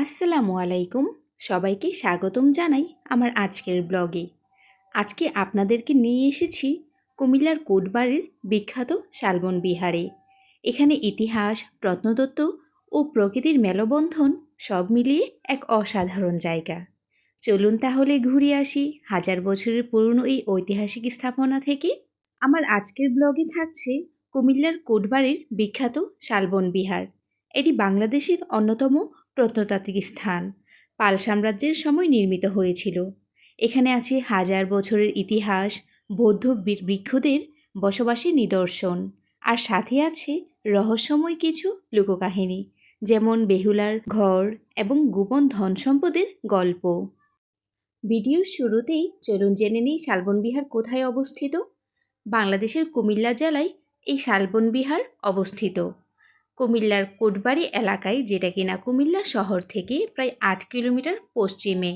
আসসালামু আলাইকুম। সবাইকে স্বাগতম জানাই আমার আজকের ব্লগে। আজকে আপনাদেরকে নিয়ে এসেছি কুমিল্লার কোটবাড়ির বিখ্যাত শালবন বিহারে। এখানে ইতিহাস, প্রত্নতত্ত্ব ও প্রকৃতির মেলবন্ধন সব মিলিয়ে এক অসাধারণ জায়গা। চলুন তাহলে ঘুরে আসি হাজার বছরের পুরনো এই ঐতিহাসিক স্থাপনা থেকে। আমার আজকের ব্লগে থাকছে কুমিল্লার কোটবাড়ির বিখ্যাত শালবন বিহার। এটি বাংলাদেশের অন্যতম প্রত্নতাত্ত্বিক স্থান। পাল সাম্রাজ্যের সময় নির্মিত হয়েছিল। এখানে আছে হাজার বছরের ইতিহাস, বৌদ্ধ বৃক্ষদের বসবাসের নিদর্শন। আর সাথে আছে রহস্যময় কিছু লোককাহিনী, যেমন বেহুলার ঘর এবং গোপন ধন সম্পদের গল্প। ভিডিওর শুরুতেই চলুন জেনে নিই শালবন বিহার কোথায় অবস্থিত। বাংলাদেশের কুমিল্লা জেলায় এই শালবন বিহার অবস্থিত। কুমিল্লার কোটবাড়ি এলাকায়, যেটা কিনা কুমিল্লা শহর থেকে প্রায় আট কিলোমিটার পশ্চিমে।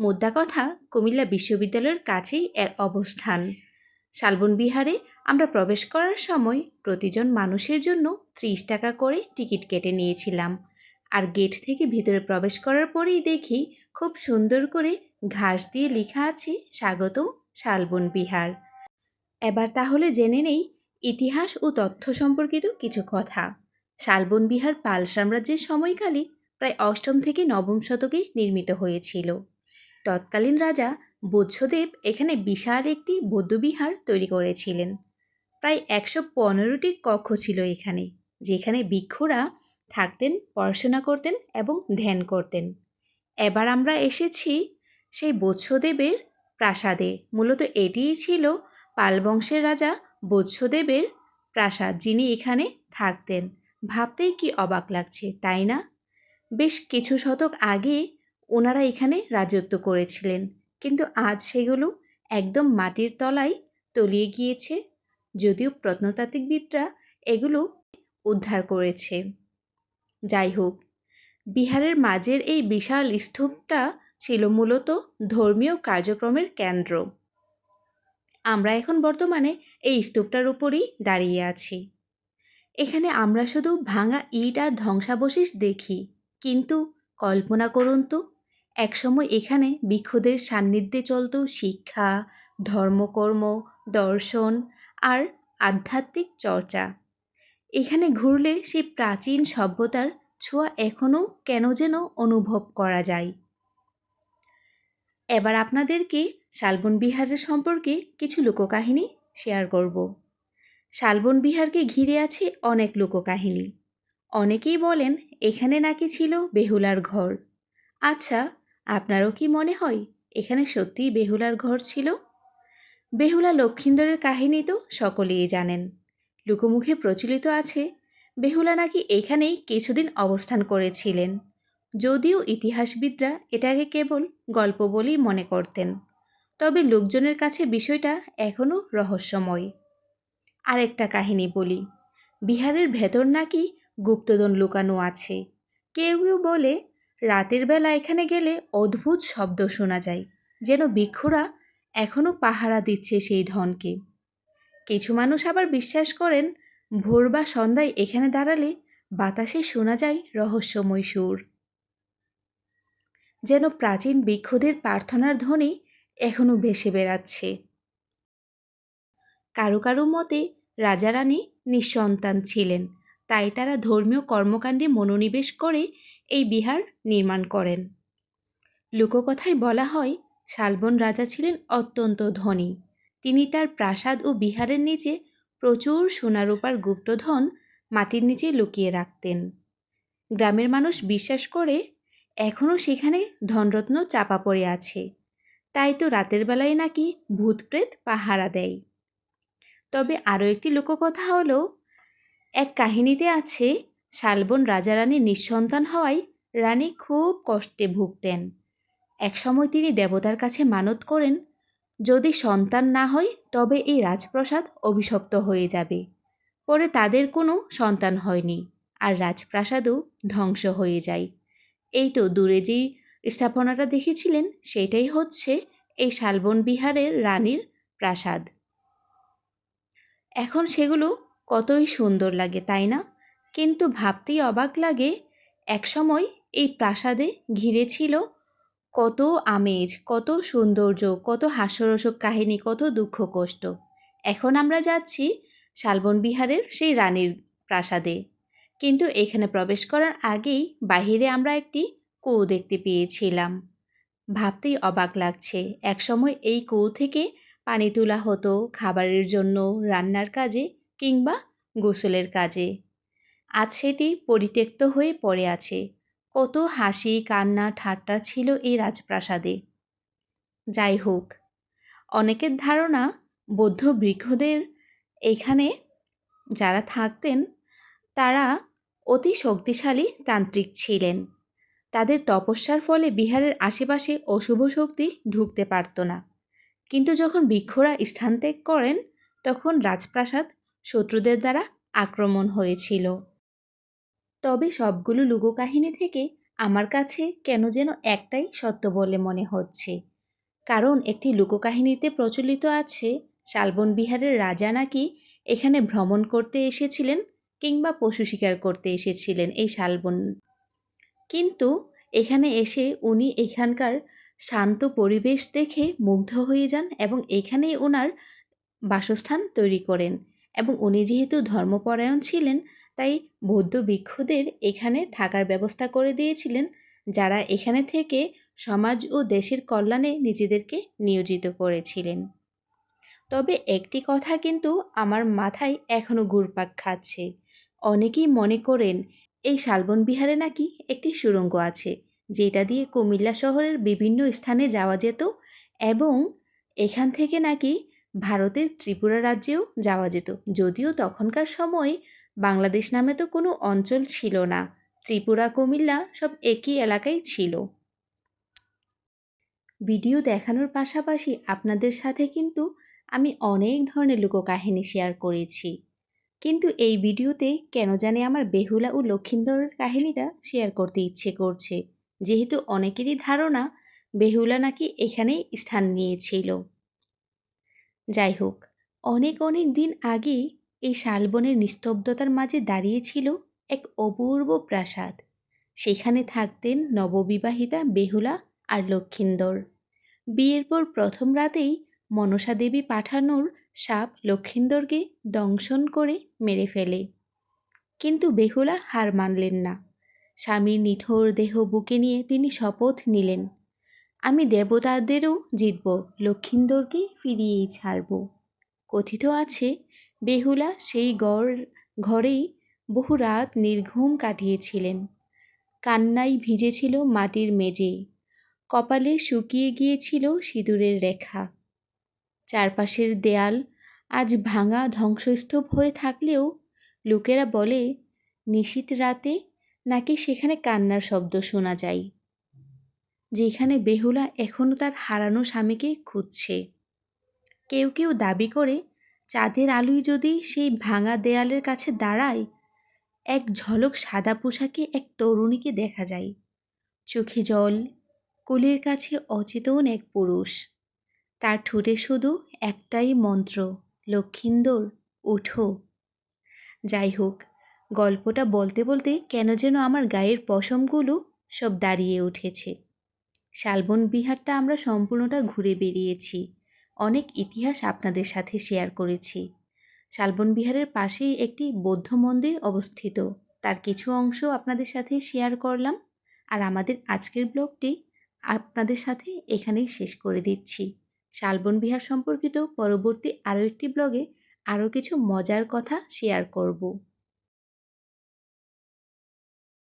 মোদ্দা কথা, কুমিল্লা বিশ্ববিদ্যালয়ের কাছেই এর অবস্থান। শালবন বিহারে আমরা প্রবেশ করার সময় প্রতিজন মানুষের জন্য ত্রিশ টাকা করে টিকিট কেটে নিয়েছিলাম। আর গেট থেকে ভিতরে প্রবেশ করার পরেই দেখি খুব সুন্দর করে ঘাস দিয়ে লেখা আছে, স্বাগতম শালবন বিহার। এবার তাহলে জেনে নেই ইতিহাস ও তথ্য সম্পর্কিত কিছু কথা। শালবন বিহার পাল সাম্রাজ্যের সময়কালে প্রায় অষ্টম থেকে নবম শতকে নির্মিত হয়েছিল। তৎকালীন রাজা বুদ্ধদেব এখানে বিশাল একটি বৌদ্ধবিহার তৈরি করেছিলেন। প্রায় একশো পনেরোটি কক্ষ ছিল এখানে, যেখানে ভিক্ষুরা থাকতেন, পড়াশোনা করতেন এবং ধ্যান করতেন। এবার আমরা এসেছি সেই বৎসদেবের প্রাসাদে। মূলত এটিই ছিল পাল বংশের রাজা বৎসদেবের প্রাসাদ যিনি এখানে থাকতেন। ভাবতেই কি অবাক লাগছে, তাই না? বেশ কিছু শতক আগে ওনারা এখানে রাজত্ব করেছিলেন, কিন্তু আজ সেগুলো একদম মাটির তলায় তলিয়ে গিয়েছে, যদিও প্রত্নতাত্ত্বিকবিদরা এগুলো উদ্ধার করেছে। যাই হোক, বিহারের মাঝের এই বিশাল স্তূপটা ছিল মূলত ধর্মীয় কার্যক্রমের কেন্দ্র। আমরা এখন বর্তমানে এই স্তূপটার উপরেই দাঁড়িয়ে আছি। এখানে আমরা শুধু ভাঙা ইট আর ধ্বংসাবশেষ দেখি। কিন্তু কল্পনা করুন তো, একসময় এখানে ভিক্ষুদের সান্নিধ্যে চলত শিক্ষা, ধর্মকর্ম, দর্শন আর আধ্যাত্মিক চর্চা। এখানে ঘুরলে সেই প্রাচীন সভ্যতার ছোঁয়া এখনও কেন যেন অনুভব করা যায়। এবার আপনাদেরকে শালবন বিহারের সম্পর্কে কিছু লোককাহিনী শেয়ার করব। শালবন বিহারকে ঘিরে আছে অনেক লোককাহিনী। অনেকেই বলেন, এখানে নাকি ছিল বেহুলার ঘর। আচ্ছা আপনারও কি মনে হয়, এখানে সত্যিই বেহুলার ঘর ছিল? বেহুলা লক্ষিন্দরের কাহিনী তো সকলেই জানেন। লোকমুখে প্রচলিত আছে, বেহুলা নাকি এখানেই কিছুদিন অবস্থান করেছিলেন। যদিও ইতিহাসবিদরা এটাকে কেবল গল্প বলেই মনে করতেন। তবে লোকজনের কাছে বিষয়টা এখনও রহস্যময়। আরেকটা কাহিনী বলি। বিহারের ভেতর নাকি গুপ্তধন লুকানো আছে। কেউ কেউ বলে, রাতের বেলা এখানে গেলে অদ্ভুত শব্দ শোনা যায়, যেন বৃক্ষরা এখনও পাহারা দিচ্ছে সেই ধনকে। কিছু মানুষ আবার বিশ্বাস করেন, ভোর বা সন্ধ্যায় এখানে দাঁড়ালে বাতাসে শোনা যায় রহস্যময় সুর। যেন প্রাচীন বৃক্ষদের প্রার্থনার ধ্বনি এখনও ভেসে বেড়াচ্ছে। কারও কারও মতে রাজারানী নিঃসন্তান ছিলেন। তাই তারা ধর্মীয় কর্মকাণ্ডে মনোনিবেশ করে এই বিহার নির্মাণ করেন। লোককথায় বলা হয়, শালবন রাজা ছিলেন অত্যন্ত ধনী। তিনি তার প্রাসাদ ও বিহারের নিচে প্রচুর সোনারূপার গুপ্তধন মাটির নিচে লুকিয়ে রাখতেন। গ্রামের মানুষ বিশ্বাস করে এখনও সেখানে ধনরত্ন চাপা পড়ে আছে। তাই তো রাতের বেলায় নাকি ভূতপ্রেত পাহারা দেয়। তবে আরও একটি লোককথা হলো, এক কাহিনীতে আছে, শালবন রাজারানী নিঃসন্তান হওয়ায় রানী খুব কষ্টে ভুগতেন। একসময় তিনি দেবতার কাছে মানত করেন, যদি সন্তান না হয়, তবে এই রাজপ্রাসাদ অভিশপ্ত হয়ে যাবে। পরে তাদের কোনো সন্তান হয়নি, আর রাজপ্রাসাদও ধ্বংস হয়ে যায়। এই তো দূরে যেই স্থাপনাটা দেখেছিলেন, সেটাই হচ্ছে এই শালবন বিহারের রানীর প্রাসাদ। এখন সেগুলো কতই সুন্দর লাগে, তাই না? কিন্তু ভাবতেই অবাক লাগে, একসময় এই প্রাসাদে ঘিরে ছিল কত আমেজ, কত সৌন্দর্য, কত হাস্যরসক কাহিনী, কত দুঃখ কষ্ট। এখন আমরা যাচ্ছি শালবন বিহারের সেই রানীর প্রাসাদে। কিন্তু এখানে প্রবেশ করার আগেই বাহিরে আমরা একটি কুয়ো দেখতে পেয়েছিলাম। ভাবতেই অবাক লাগছে, একসময় এই কুয়ো থেকে পানি তোলা হতো খাবারের জন্য রান্নার কাজে কিংবা গোসলের কাজে। আজ সেটি পরিত্যক্ত হয়ে পড়ে আছে। কত হাসি, কান্না, ঠাট্টা ছিল এই রাজপ্রাসাদে। যাই হোক, অনেকের ধারণা বৌদ্ধ বৃক্ষদের এখানে যারা থাকতেন, তারা অতি শক্তিশালী তান্ত্রিক ছিলেন। তাদের তপস্যার ফলে বিহারের আশেপাশে অশুভ শক্তি ঢুকতে পারত না। কিন্তু যখন বৃক্ষরা স্থান ত্যাগ করেন, তখন রাজপ্রাসাদ শত্রুদের দ্বারা আক্রমণ হয়েছিল। তবে সবগুলো লুকোকাহিনী থেকে আমার কাছে কেন যেন একটাই সত্য বলে মনে হচ্ছে। কারণ একটি লোককাহিনীতে প্রচলিত আছে, শালবন বিহারের রাজা নাকি এখানে ভ্রমণ করতে এসেছিলেন কিংবা পশু শিকার করতে এসেছিলেন এই শালবন। কিন্তু এখানে এসে উনি এখানকার শান্ত পরিবেশ দেখে মুগ্ধ হয়ে যান এবং এখানেই ওনার বাসস্থান তৈরি করেন। এবং উনি যেহেতু ধর্মপরায়ণ ছিলেন, তাই বৌদ্ধ ভিক্ষুদের এখানে থাকার ব্যবস্থা করে দিয়েছিলেন, যারা এখানে থেকে সমাজ ও দেশের কল্যাণে নিজেদেরকে নিয়োজিত করেছিলেন। তবে একটি কথা কিন্তু আমার মাথায় এখনও ঘুরপাক খাচ্ছে। অনেকেই মনে করেন, এই শালবন বিহারে নাকি একটি সুড়ঙ্গ আছে। যেটা দিয়ে কুমিল্লা শহরের বিভিন্ন স্থানে যাওয়া যেত এবং এখান থেকে নাকি ভারতের ত্রিপুরা রাজ্যেও যাওয়া যেত। যদিও তখনকার সময় বাংলাদেশ নামে তো কোনো অঞ্চল ছিল না, ত্রিপুরা, কুমিল্লা সব একই এলাকায় ছিল। ভিডিও দেখানোর পাশাপাশি আপনাদের সাথে কিন্তু আমি অনেক ধরনের লোককাহিনী শেয়ার করেছি। কিন্তু এই ভিডিওতে কেন জানি আমার বেহুলা ও লক্ষিন্দরের কাহিনীটা শেয়ার করতে ইচ্ছে করছে। যেহেতু অনেকেরই ধারণা বেহুলা নাকি এখানেই স্থান নিয়েছিল। যাই হোক, অনেক অনেক দিন আগে এই শালবনের নিস্তব্ধতার মাঝে দাঁড়িয়েছিল এক অপূর্ব প্রাসাদ। সেখানে থাকতেন নববিবাহিতা বেহুলা আর লক্ষিন্দর। বিয়ের পর প্রথম রাতেই মনসা দেবী পাঠানোর সাপ লক্ষিন্দরকে দংশন করে মেরে ফেলে। কিন্তু বেহুলা হার মানলেন না। স্বামীর নিথর দেহ বুকে নিয়ে তিনি শপথ নিলেন, আমি দেবতাদেরও জিতব, লক্ষিন্দরকে ফিরিয়েই ছাড়ব। কথিত আছে, বেহুলা সেই গড়, ঘরেই বহু রাত নির্ঘুম কাটিয়েছিলেন। কান্নাই ভিজেছিল মাটির মেজে, কপালে শুকিয়ে গিয়েছিল সিঁদুরের রেখা। চারপাশের দেয়াল আজ ভাঙা ধ্বংসস্তূপ হয়ে থাকলেও লোকেরা বলে নিশীত রাতে নাকি সেখানে কান্নার শব্দ শোনা যায়? যেখানে বেহুলা এখনও তার হারানো স্বামীকে খুঁজছে। কেউ কেউ দাবি করে, চাঁদের আলোয় যদি সেই ভাঙা দেয়ালের কাছে দাঁড়ায়, এক ঝলক সাদা পোশাকে এক তরুণীকে দেখা যায়। চোখে জল, কোলের কাছে অচেতন এক পুরুষ। তার ঠোঁটে শুধু একটাই মন্ত্র, লক্ষিন্দর উঠো যাই হোক গল্পটা বলতে বলতে কেন যেন আমার গায়ের পশমগুলো সব দাঁড়িয়ে উঠেছে। শালবন বিহারটা আমরা সম্পূর্ণটা ঘুরে বেরিয়েছি। অনেক ইতিহাস আপনাদের সাথে শেয়ার করেছি। শালবন বিহারের পাশেই একটি বৌদ্ধ মন্দির অবস্থিত। তার কিছু অংশ আপনাদের সাথে শেয়ার করলাম। আর আমাদের আজকের ব্লগটি আপনাদের সাথে এখানেই শেষ করে দিচ্ছি। শালবন বিহার সম্পর্কিত পরবর্তী আরও একটি ব্লগে আরও কিছু মজার কথা শেয়ার করব।